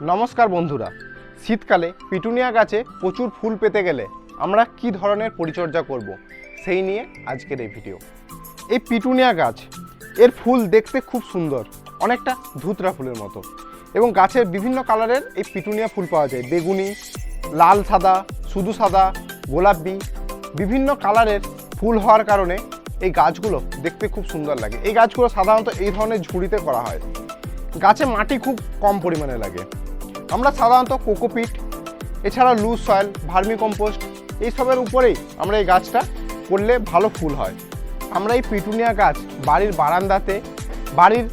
নমস্কার বন্ধুরা, শীতকালে পিটুনিয়া গাছে প্রচুর ফুল পেতে গেলে আমরা কি ধরনের পরিচর্যা করব সেই নিয়ে আজকের এই ভিডিও। এই পিটুনিয়া গাছ, এর ফুল দেখতে খুব সুন্দর, অনেকটা ধুতরা ফুলের মতো এবং গাছের বিভিন্ন কালারের এই পিটুনিয়া ফুল পাওয়া যায়। বেগুনি, লাল সাদা, শুধু সাদা, গোলাপি, বিভিন্ন কালারের ফুল হওয়ার কারণে এই গাছগুলো দেখতে খুব সুন্দর লাগে। এই গাছগুলো সাধারণত এই ধরনের ঝুড়িতে করা হয়। গাছে মাটি খুব কম পরিমাণে লাগে। আমরা সাধারণত কোকোপিট এছাড়া লুজ সয়েল, ভার্মি কম্পোস্ট এইসবের উপরেই আমরা এই গাছটা করলে ভালো ফুল হয়। আমরা এই পিটুনিয়া গাছ বাড়ির বারান্দাতে, বাড়ির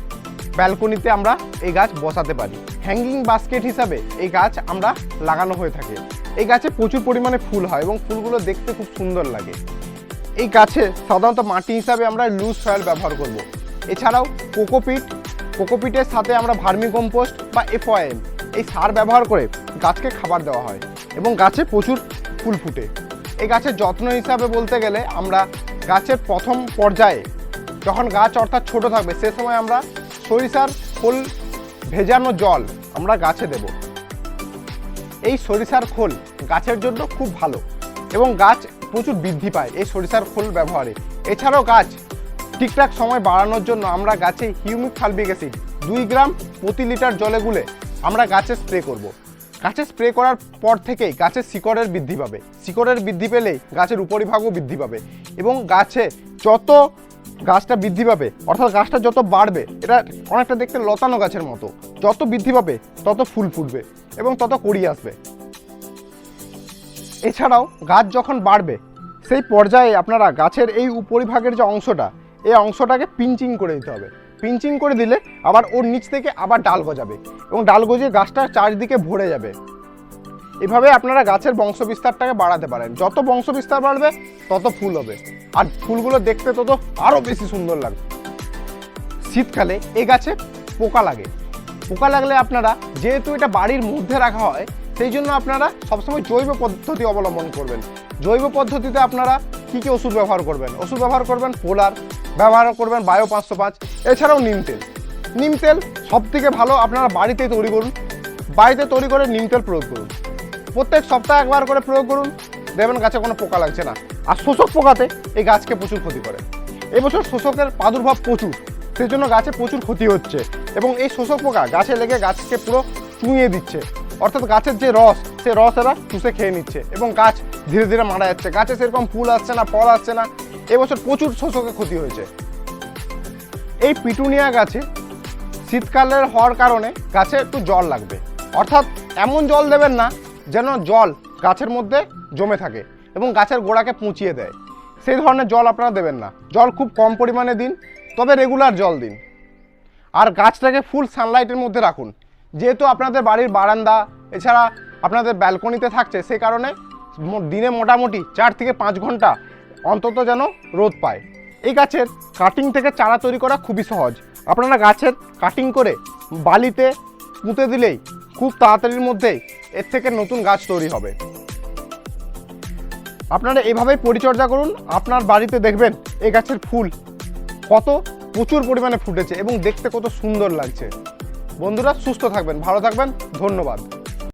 ব্যালকনিতে আমরা এই গাছ বসাতে পারি। হ্যাঙ্গিং বাস্কেট হিসাবে এই গাছ আমরা লাগানো হয়ে থাকে। এই গাছে প্রচুর পরিমাণে ফুল হয় এবং ফুলগুলো দেখতে খুব সুন্দর লাগে। এই গাছে সাধারণত মাটি হিসাবে আমরা লুজ সয়েল ব্যবহার করব। এছাড়াও কোকোপিট, কোকোপিটের সাথে আমরা ভার্মি কম্পোস্ট বা এফওয়াইএম এই সার ব্যবহার করে গাছকে খাবার দেওয়া হয় এবং গাছে প্রচুর ফুল ফুটে। এই গাছের যত্ন হিসাবে বলতে গেলে আমরা গাছের প্রথম পর্যায়ে যখন গাছ অর্থাৎ ছোট থাকবে, সে সময় আমরা সরিষার খোল ভেজানো জল আমরা গাছে দেবো। এই সরিষার খোল গাছের জন্য খুব ভালো এবং গাছ প্রচুর বৃদ্ধি পায় এই সরিষার খোল ব্যবহারে। এছাড়াও গাছ ঠিকঠাক সময় বাড়ানোর জন্য আমরা গাছে হিউমিক ফালবিক অ্যাসিড দুই গ্রাম প্রতি লিটার জলে গুলে আমরা গাছে স্প্রে করব। গাছে স্প্রে করার পর থেকেই গাছের শিকড়ের বৃদ্ধি পাবে। শিকড়ের বৃদ্ধি পেলেই গাছের উপরিভাগও বৃদ্ধি পাবে এবং গাছে যত গাছটা বৃদ্ধি পাবে, অর্থাৎ গাছটা যত বাড়বে, এটা অনেকটা দেখতে লতানো গাছের মতো, যত বৃদ্ধি পাবে, তত ফুল ফুটবে এবং তত কড়ি আসবে। এছাড়াও গাছ যখন বাড়বে, সেই পর্যায়ে আপনারা গাছের এই উপরিভাগের যে অংশটা, এই অংশটাকে পিঞ্চিং করে দিতে হবে। পিঞ্চিং করে দিলে আবার ওর নিচ থেকে আবার ডাল গজাবে এবং ডাল গজিয়ে গাছটা চারিদিকে ভরে যাবে। এভাবে আপনারা গাছের বংশবিস্তারটাকে বাড়াতে পারেন। যত বংশবিস্তার বাড়বে, তত ফুল হবে। আর ফুলগুলো দেখতে তত আরও বেশি সুন্দর লাগবে। শীতকালে এ গাছে পোকা লাগে। পোকা লাগলে আপনারা যেহেতু এটা বাড়ির মধ্যে রাখা হয়, সেই জন্য আপনারা সবসময় জৈব পদ্ধতি অবলম্বন করবেন। জৈব পদ্ধতিতে আপনারা কী কী ওষুধ ব্যবহার করবেন? ওষুধ ব্যবহার করবেন পোলার, ব্যবহার করবেন বায়ো পাঁচশো পাঁচ, এছাড়াও নিম তেল। নিম তেল সব থেকে ভালো আপনারা বাড়িতেই তৈরি করুন। বাড়িতে তৈরি করে নিম তেল প্রয়োগ করুন। প্রত্যেক সপ্তাহে একবার করে প্রয়োগ করুন। দেখবেন গাছে কোনো পোকা লাগছে না। আর শোষক পোকাতে এই গাছকে প্রচুর ক্ষতি করে। এবছর শোষকের প্রাদুর্ভাব প্রচুর। সেই জন্য গাছে প্রচুর ক্ষতি হচ্ছে। এবং এই শোষক পোকা গাছে লেগে গাছকে পুরো চুঁইয়ে দিচ্ছে। অর্থাৎ গাছের যে রস, সে রস এরা চুষে খেয়ে নিচ্ছে এবং গাছ ধীরে ধীরে মারা যাচ্ছে। গাছে সেরকম ফুল আসছে না, ফল আসছে না। এবছর প্রচুর শোষকের ক্ষতি হয়েছে। এই পিটুনিয়া গাছে শীতকালের হওয়ার কারণে গাছে একটু জল লাগবে। অর্থাৎ এমন জল দেবেন না যেন জল গাছের মধ্যে জমে থাকে এবং গাছের গোড়াকে পুঁচিয়ে দেয়। সেই ধরনের জল আপনারা দেবেন না। জল খুব কম পরিমাণে দিন, তবে রেগুলার জল দিন। আর গাছটাকে ফুল সানলাইটের মধ্যে রাখুন। যেহেতু আপনাদের বাড়ির বারান্দা, এছাড়া আপনাদের ব্যালকনিতে থাকছে সেই কারণে দিনে মোটামুটি চার থেকে পাঁচ ঘণ্টা অন্তত যেন রোদ পায়। এই গাছের কাটিং থেকে চারা তৈরি করা খুবই সহজ। আপনারা গাছের কাটিং করে বালিতে পুঁতে দিলেই খুব তাড়াতাড়ির মধ্যেই এর থেকে নতুন গাছ তৈরি হবে। আপনারা এভাবেই পরিচর্যা করুন। আপনার বাড়িতে দেখবেন এই গাছের ফুল কত প্রচুর পরিমাণে ফুটেছে এবং দেখতে কত সুন্দর লাগছে। বন্ধুরা সুস্থ থাকবেন ভালো থাকবেন ধন্যবাদ।